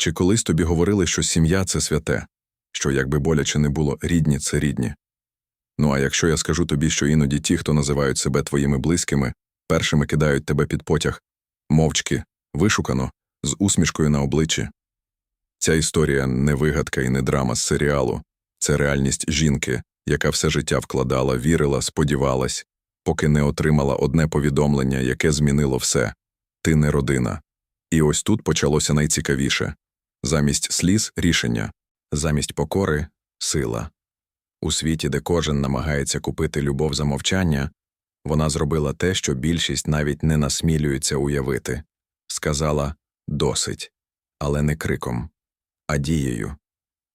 Чи колись тобі говорили, що сім'я це святе, що якби боляче не було, рідні це рідні? Ну а якщо я скажу тобі, що іноді ті, хто називають себе твоїми близькими, першими кидають тебе під потяг, мовчки, вишукано, з усмішкою на обличчі. Ця історія не вигадка і не драма з серіалу, це реальність жінки, яка все життя вкладала, вірила, сподівалась, поки не отримала одне повідомлення, яке змінило все ти не родина. І ось тут почалося найцікавіше замість сліз рішення, замість покори сила. У світі, де кожен намагається купити любов за мовчання, вона зробила те, що більшість навіть не насмілюється уявити сказала досить, але не криком, а дією.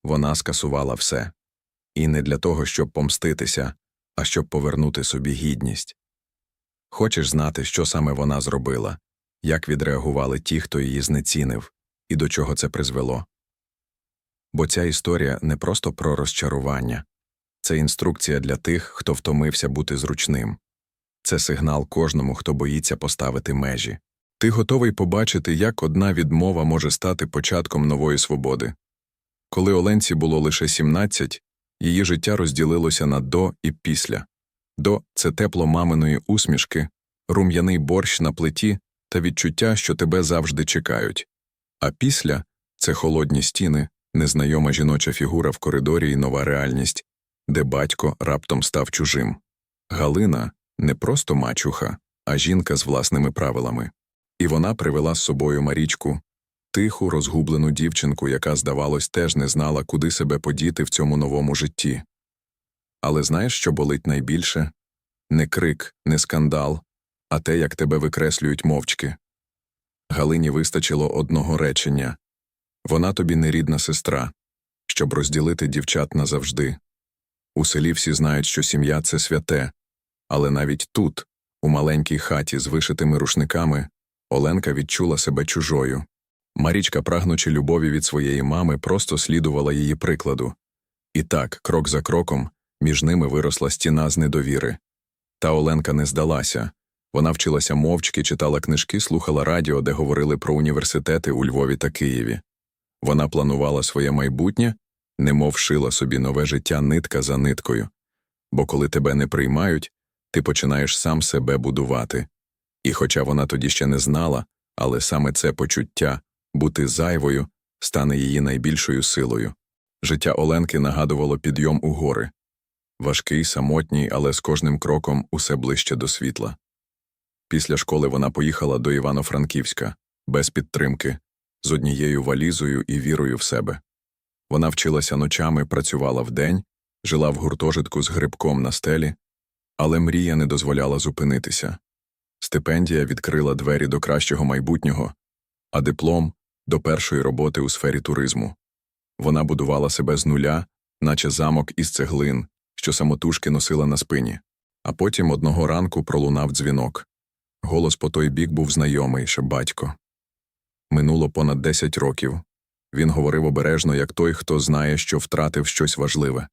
Вона скасувала все. І не для того, щоб помститися, а щоб повернути собі гідність. Хочеш знати, що саме вона зробила, як відреагували ті, хто її знецінив, і до чого це призвело. Бо ця історія не просто про розчарування, це інструкція для тих, хто втомився бути зручним. Це сигнал кожному, хто боїться поставити межі. Ти готовий побачити, як одна відмова може стати початком нової свободи. Коли Оленці було лише 17, її життя розділилося на до і після. До це тепло маминої усмішки, рум'яний борщ на плиті та відчуття, що тебе завжди чекають. А після це холодні стіни, незнайома жіноча фігура в коридорі і нова реальність, де батько раптом став чужим. Галина не просто мачуха, а жінка з власними правилами. І вона привела з собою Марічку, тиху, розгублену дівчинку, яка, здавалось, теж не знала, куди себе подіти в цьому новому житті. Але знаєш, що болить найбільше? Не крик, не скандал, а те, як тебе викреслюють мовчки. Галині вистачило одного речення вона тобі не рідна сестра, щоб розділити дівчат назавжди. У селі всі знають, що сім'я це святе, але навіть тут, у маленькій хаті з вишитими рушниками, Оленка відчула себе чужою. Марічка, прагнучи любові від своєї мами, просто слідувала її прикладу. І так, крок за кроком, між ними виросла стіна з недовіри. Та Оленка не здалася. Вона вчилася мовчки, читала книжки, слухала радіо, де говорили про університети у Львові та Києві. Вона планувала своє майбутнє, немов шила собі нове життя нитка за ниткою. Бо коли тебе не приймають, ти починаєш сам себе будувати. І хоча вона тоді ще не знала, але саме це почуття бути зайвою стане її найбільшою силою. Життя Оленки нагадувало підйом у гори важкий, самотній, але з кожним кроком усе ближче до світла. Після школи вона поїхала до Івано-Франківська без підтримки, з однією валізою і вірою в себе. Вона вчилася ночами, працювала вдень, жила в гуртожитку з грибком на стелі, але мрія не дозволяла зупинитися. Стипендія відкрила двері до кращого майбутнього, а диплом до першої роботи у сфері туризму. Вона будувала себе з нуля, наче замок із цеглин, що самотужки носила на спині. А потім одного ранку пролунав дзвінок. Голос по той бік був знайомий, ще батько. Минуло понад десять років. Він говорив обережно, як той, хто знає, що втратив щось важливе.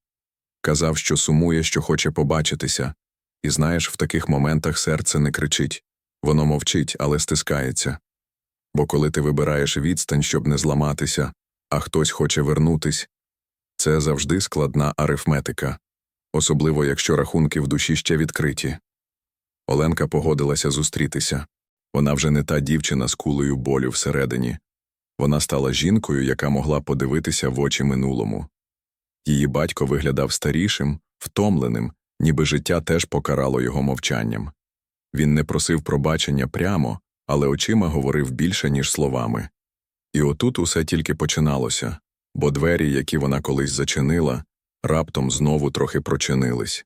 Казав, що сумує, що хоче побачитися, і знаєш, в таких моментах серце не кричить, воно мовчить, але стискається. Бо коли ти вибираєш відстань, щоб не зламатися, а хтось хоче вернутись, це завжди складна арифметика, особливо якщо рахунки в душі ще відкриті. Оленка погодилася зустрітися. Вона вже не та дівчина з кулею болю всередині. Вона стала жінкою, яка могла подивитися в очі минулому. Її батько виглядав старішим, втомленим, ніби життя теж покарало його мовчанням. Він не просив пробачення прямо, але очима говорив більше, ніж словами. І отут усе тільки починалося, бо двері, які вона колись зачинила, раптом знову трохи прочинились.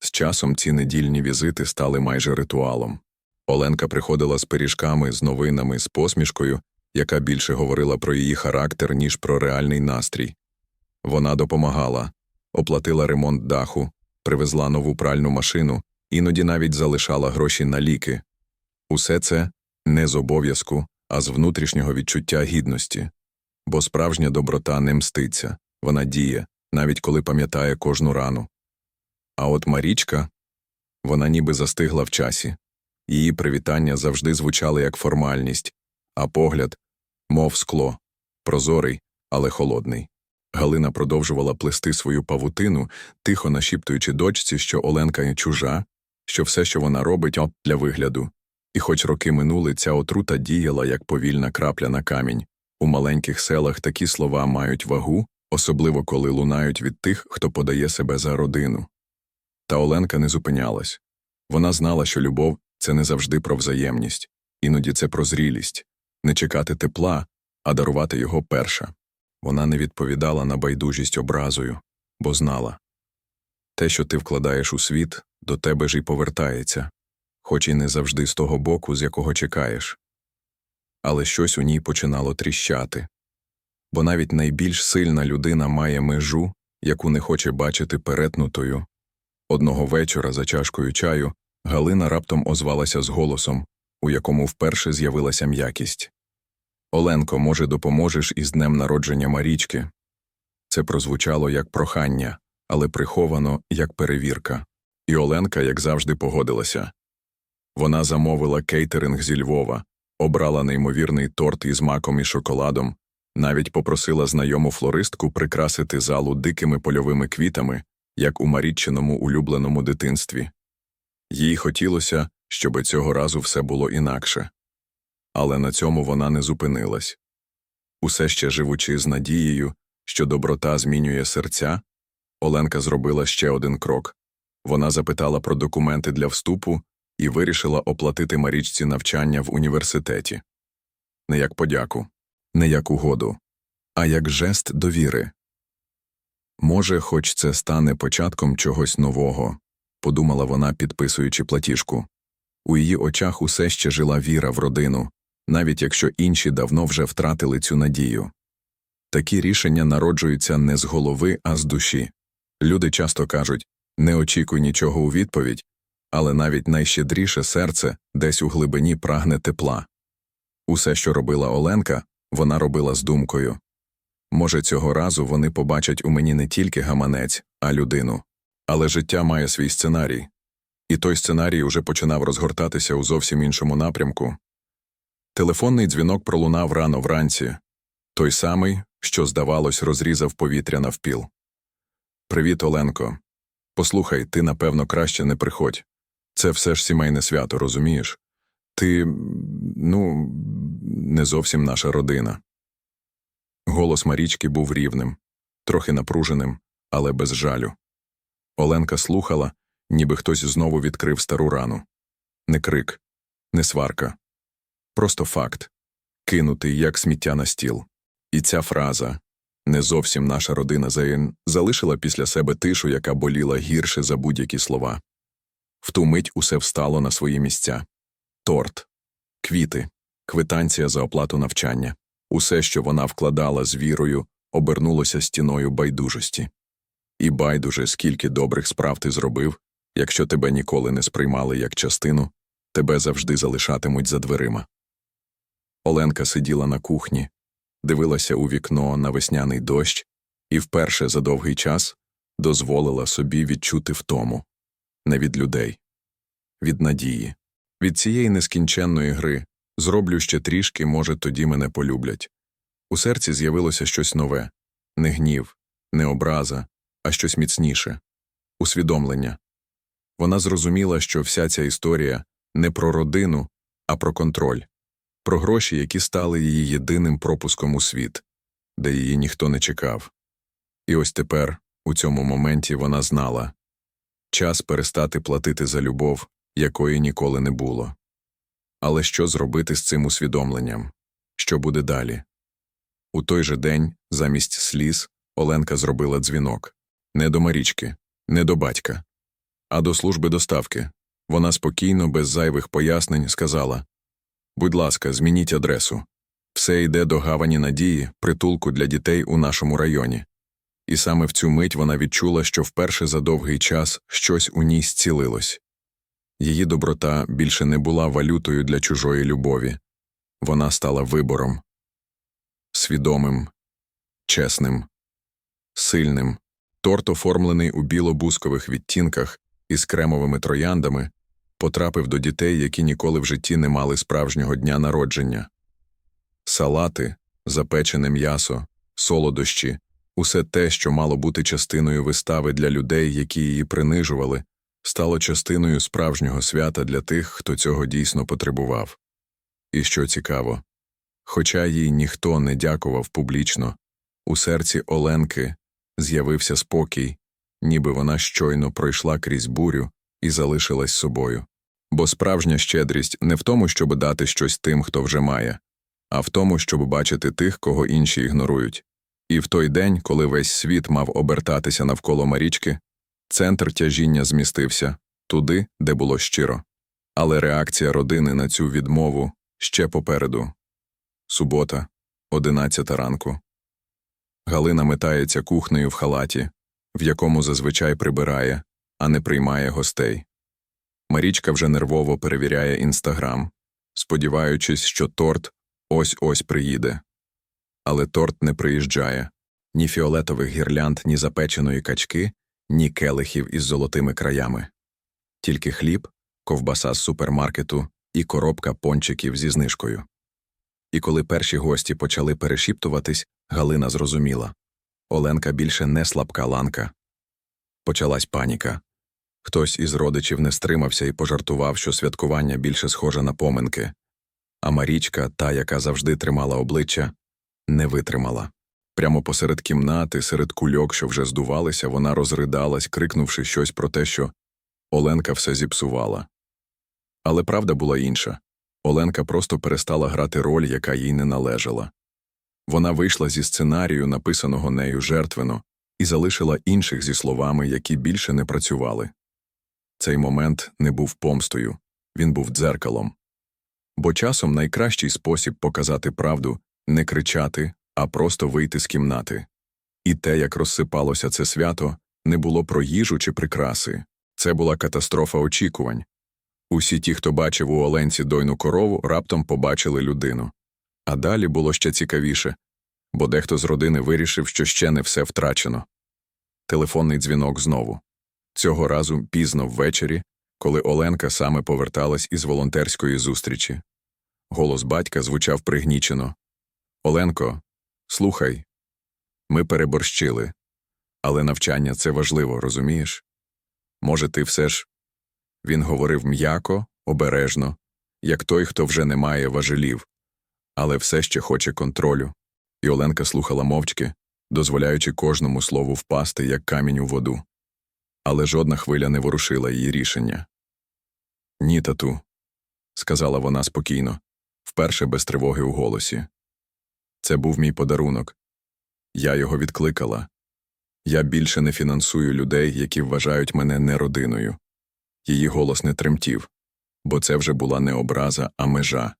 З часом ці недільні візити стали майже ритуалом. Оленка приходила з пиріжками, з новинами, з посмішкою, яка більше говорила про її характер, ніж про реальний настрій. Вона допомагала, оплатила ремонт даху, привезла нову пральну машину, іноді навіть залишала гроші на ліки. Усе це не з обов'язку, а з внутрішнього відчуття гідності. Бо справжня доброта не мститься, вона діє, навіть коли пам'ятає кожну рану. А от Марічка вона ніби застигла в часі. Її привітання завжди звучали як формальність, а погляд, мов скло. прозорий, але холодний. Галина продовжувала плести свою павутину, тихо нашіптуючи дочці, що Оленка чужа, що все, що вона робить, от для вигляду. І хоч роки минули, ця отрута діяла, як повільна крапля на камінь. У маленьких селах такі слова мають вагу, особливо коли лунають від тих, хто подає себе за родину. Та Оленка не зупинялась. Вона знала, що любов це не завжди про взаємність, іноді це про зрілість, не чекати тепла, а дарувати його перша. Вона не відповідала на байдужість образою, бо знала те, що ти вкладаєш у світ, до тебе ж і повертається, хоч і не завжди з того боку, з якого чекаєш. Але щось у ній починало тріщати. Бо навіть найбільш сильна людина має межу, яку не хоче бачити перетнутою. Одного вечора за чашкою чаю Галина раптом озвалася з голосом, у якому вперше з'явилася м'якість. Оленко, може, допоможеш із днем народження Марічки? Це прозвучало як прохання, але приховано як перевірка. І Оленка, як завжди, погодилася. Вона замовила кейтеринг зі Львова, обрала неймовірний торт із маком і шоколадом, навіть попросила знайому флористку прикрасити залу дикими польовими квітами, як у Маріччиному улюбленому дитинстві. Їй хотілося, щоб цього разу все було інакше. Але на цьому вона не зупинилась. Усе ще живучи з надією, що доброта змінює серця, Оленка зробила ще один крок. Вона запитала про документи для вступу і вирішила оплатити Марічці навчання в університеті. Не як подяку, не як угоду, а як жест довіри. Може, хоч це стане початком чогось нового, подумала вона, підписуючи платіжку. У її очах усе ще жила віра в родину, навіть якщо інші давно вже втратили цю надію. Такі рішення народжуються не з голови, а з душі. Люди часто кажуть не очікуй нічого у відповідь, але навіть найщедріше серце десь у глибині прагне тепла. Усе, що робила Оленка, вона робила з думкою. Може, цього разу вони побачать у мені не тільки гаманець, а людину. Але життя має свій сценарій. І той сценарій уже починав розгортатися у зовсім іншому напрямку. Телефонний дзвінок пролунав рано вранці той самий, що, здавалось, розрізав повітря навпіл. Привіт, Оленко. Послухай, ти, напевно, краще не приходь. Це все ж сімейне свято, розумієш? Ти, ну, не зовсім наша родина. Голос Марічки був рівним, трохи напруженим, але без жалю. Оленка слухала, ніби хтось знову відкрив стару рану. Не крик, не сварка. Просто факт кинутий, як сміття на стіл. І ця фраза не зовсім наша родина Зейн залишила після себе тишу, яка боліла гірше за будь-які слова. В ту мить усе встало на свої місця торт, квіти, квитанція за оплату навчання. Усе, що вона вкладала з вірою, обернулося стіною байдужості. І байдуже, скільки добрих справ ти зробив, якщо тебе ніколи не сприймали як частину, тебе завжди залишатимуть за дверима. Оленка сиділа на кухні, дивилася у вікно на весняний дощ і вперше за довгий час дозволила собі відчути втому не від людей, від надії, від цієї нескінченної гри зроблю ще трішки, може, тоді мене полюблять. У серці з'явилося щось нове не гнів, не образа, а щось міцніше усвідомлення. Вона зрозуміла, що вся ця історія не про родину, а про контроль, про гроші, які стали її єдиним пропуском у світ, де її ніхто не чекав. І ось тепер, у цьому моменті, вона знала час перестати платити за любов, якої ніколи не було. Але що зробити з цим усвідомленням? Що буде далі? У той же день, замість сліз, Оленка зробила дзвінок не до Марічки, не до батька, а до служби доставки. Вона спокійно, без зайвих пояснень, сказала Будь ласка, змініть адресу. Все йде до гавані надії, притулку для дітей у нашому районі. І саме в цю мить вона відчула, що вперше за довгий час щось у ній зцілилось. Її доброта більше не була валютою для чужої любові, вона стала вибором свідомим, чесним, сильним. Торт, оформлений у біло-бускових відтінках із кремовими трояндами, потрапив до дітей, які ніколи в житті не мали справжнього дня народження. Салати, запечене м'ясо, солодощі, усе те, що мало бути частиною вистави для людей, які її принижували, стало частиною справжнього свята для тих, хто цього дійсно потребував. І що цікаво, хоча їй ніхто не дякував публічно, у серці Оленки з'явився спокій, ніби вона щойно пройшла крізь бурю і залишилась собою. Бо справжня щедрість не в тому, щоб дати щось тим, хто вже має, а в тому, щоб бачити тих, кого інші ігнорують. І в той день, коли весь світ мав обертатися навколо Марічки, центр тяжіння змістився туди, де було щиро. Але реакція родини на цю відмову ще попереду. Субота, одинадцята ранку. Галина метається кухнею в халаті, в якому зазвичай прибирає, а не приймає гостей. Марічка вже нервово перевіряє інстаграм, сподіваючись, що торт ось-ось приїде. Але торт не приїжджає ні фіолетових гірлянд, ні запеченої качки, ні келихів із золотими краями. Тільки хліб, ковбаса з супермаркету і коробка пончиків зі знижкою. І коли перші гості почали перешіптуватись, Галина зрозуміла Оленка більше не слабка ланка. Почалась паніка. Хтось із родичів не стримався і пожартував, що святкування більше схоже на поминки. А Марічка, та, яка завжди тримала обличчя, не витримала. Прямо посеред кімнати, серед кульок, що вже здувалися, вона розридалась, крикнувши щось про те, що Оленка все зіпсувала. Але правда була інша. Оленка просто перестала грати роль, яка їй не належала. Вона вийшла зі сценарію, написаного нею жертвено, і залишила інших зі словами, які більше не працювали. Цей момент не був помстою, він був дзеркалом. Бо часом найкращий спосіб показати правду не кричати, а просто вийти з кімнати. І те, як розсипалося це свято, не було про їжу чи прикраси це була катастрофа очікувань. Усі ті, хто бачив у Оленці дойну корову, раптом побачили людину. А далі було ще цікавіше, бо дехто з родини вирішив, що ще не все втрачено. Телефонний дзвінок знову. Цього разу пізно ввечері, коли Оленка саме поверталась із волонтерської зустрічі. Голос батька звучав пригнічено. Оленко, слухай, ми переборщили, але навчання це важливо, розумієш? Може, ти все ж. Він говорив м'яко, обережно, як той, хто вже не має важелів, але все ще хоче контролю. І Оленка слухала мовчки, дозволяючи кожному слову впасти, як камінь у воду. Але жодна хвиля не ворушила її рішення. Ні, тату, сказала вона спокійно, вперше без тривоги у голосі. Це був мій подарунок. Я його відкликала. Я більше не фінансую людей, які вважають мене не родиною. Її голос не тремтів, бо це вже була не образа, а межа,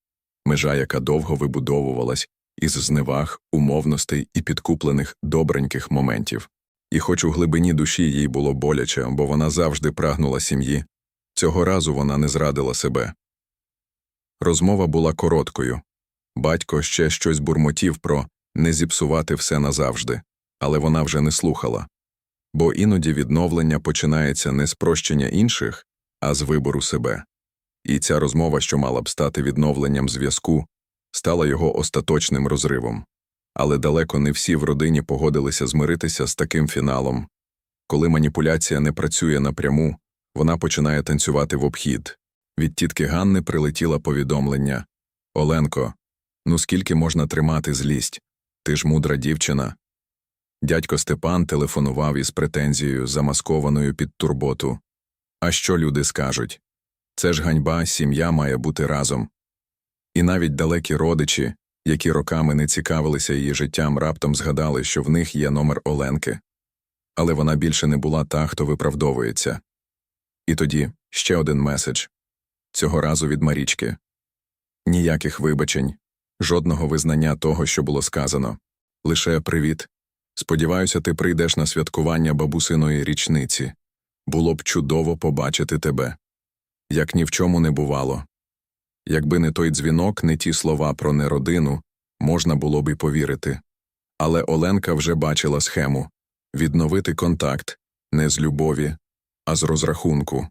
межа, яка довго вибудовувалась із зневаг, умовностей і підкуплених добреньких моментів. І хоч у глибині душі їй було боляче, бо вона завжди прагнула сім'ї, цього разу вона не зрадила себе. Розмова була короткою. Батько ще щось бурмотів про не зіпсувати все назавжди, але вона вже не слухала. Бо іноді відновлення починається не з прощення інших, а з вибору себе. І ця розмова, що мала б стати відновленням зв'язку, стала його остаточним розривом. Але далеко не всі в родині погодилися змиритися з таким фіналом. Коли маніпуляція не працює напряму, вона починає танцювати в обхід. Від тітки Ганни прилетіло повідомлення Оленко, ну скільки можна тримати злість? Ти ж мудра дівчина. Дядько Степан телефонував із претензією, замаскованою під турботу. А що люди скажуть? Це ж ганьба, сім'я має бути разом. І навіть далекі родичі, які роками не цікавилися її життям, раптом згадали, що в них є номер Оленки. Але вона більше не була та, хто виправдовується. І тоді ще один меседж цього разу від Марічки ніяких вибачень, жодного визнання того, що було сказано, лише привіт. Сподіваюся, ти прийдеш на святкування бабусиної річниці. Було б чудово побачити тебе. Як ні в чому не бувало. Якби не той дзвінок, не ті слова про неродину, можна було б і повірити. Але Оленка вже бачила схему відновити контакт не з любові, а з розрахунку.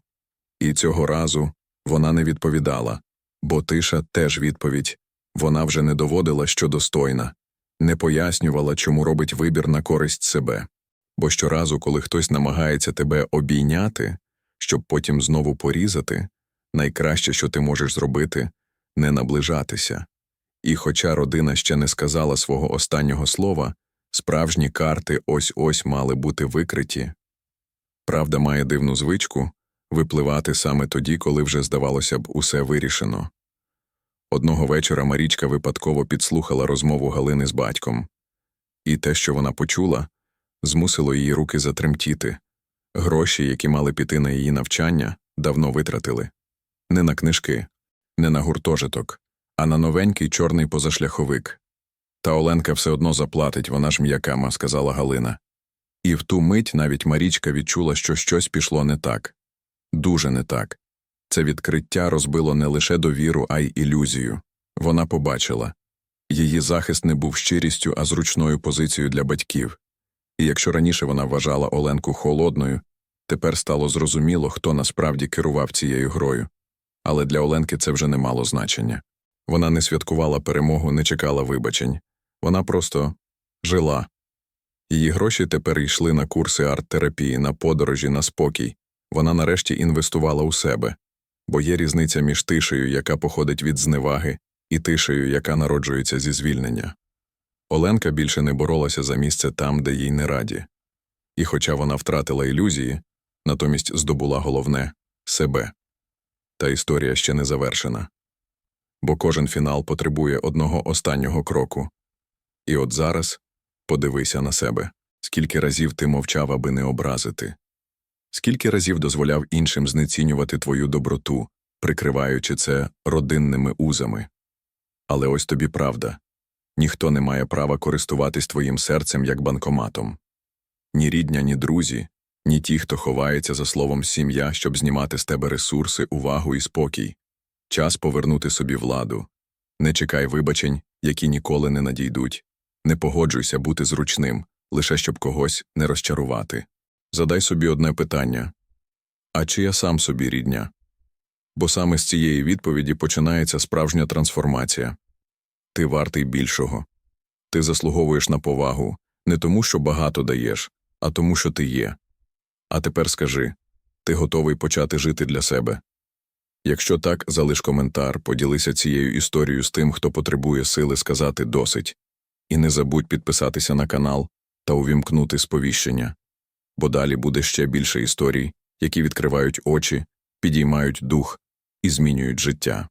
І цього разу вона не відповідала, бо тиша теж відповідь вона вже не доводила, що достойна. не пояснювала, чому робить вибір на користь себе. Бо щоразу, коли хтось намагається тебе обійняти, щоб потім знову порізати, найкраще, що ти можеш зробити, не наближатися. І хоча родина ще не сказала свого останнього слова, справжні карти ось-ось мали бути викриті. Правда має дивну звичку випливати саме тоді, коли вже, здавалося б, усе вирішено. Одного вечора Марічка випадково підслухала розмову Галини з батьком, і те, що вона почула, змусило її руки затремтіти. Гроші, які мали піти на її навчання, давно витратили. Не на книжки, не на гуртожиток, а на новенький чорний позашляховик. Та Оленка все одно заплатить, вона ж м'якама, сказала Галина. І в ту мить навіть Марічка відчула, що щось пішло не так. Дуже не так. Це відкриття розбило не лише довіру, а й ілюзію. Вона побачила. Її захист не був щирістю, а зручною позицією для батьків. І якщо раніше вона вважала Оленку холодною, тепер стало зрозуміло, хто насправді керував цією грою. Але для Оленки це вже не мало значення. Вона не святкувала перемогу, не чекала вибачень. Вона просто жила. Її гроші тепер йшли на курси арт-терапії, на подорожі, на спокій. Вона нарешті інвестувала у себе, бо є різниця між тишею, яка походить від зневаги, і тишею, яка народжується зі звільнення. Оленка більше не боролася за місце там, де їй не раді. І хоча вона втратила ілюзії, натомість здобула головне себе. Та історія ще не завершена. Бо кожен фінал потребує одного останнього кроку. І от зараз подивися на себе, скільки разів ти мовчав, аби не образити, скільки разів дозволяв іншим знецінювати твою доброту, прикриваючи це родинними узами. Але ось тобі правда ніхто не має права користуватись твоїм серцем як банкоматом. Ні рідня, ні друзі, ні ті, хто ховається за словом сім'я, щоб знімати з тебе ресурси, увагу і спокій. Час повернути собі владу. Не чекай вибачень, які ніколи не надійдуть. Не погоджуйся бути зручним, лише щоб когось не розчарувати. Задай собі одне питання а чи я сам собі рідня? Бо саме з цієї відповіді починається справжня трансформація. Ти вартий більшого. Ти заслуговуєш на повагу не тому, що багато даєш, а тому, що ти є. А тепер скажи ти готовий почати жити для себе? Якщо так, залиш коментар, поділися цією історією з тим, хто потребує сили сказати досить. І не забудь підписатися на канал та увімкнути сповіщення, бо далі буде ще більше історій, які відкривають очі, підіймають дух і змінюють життя.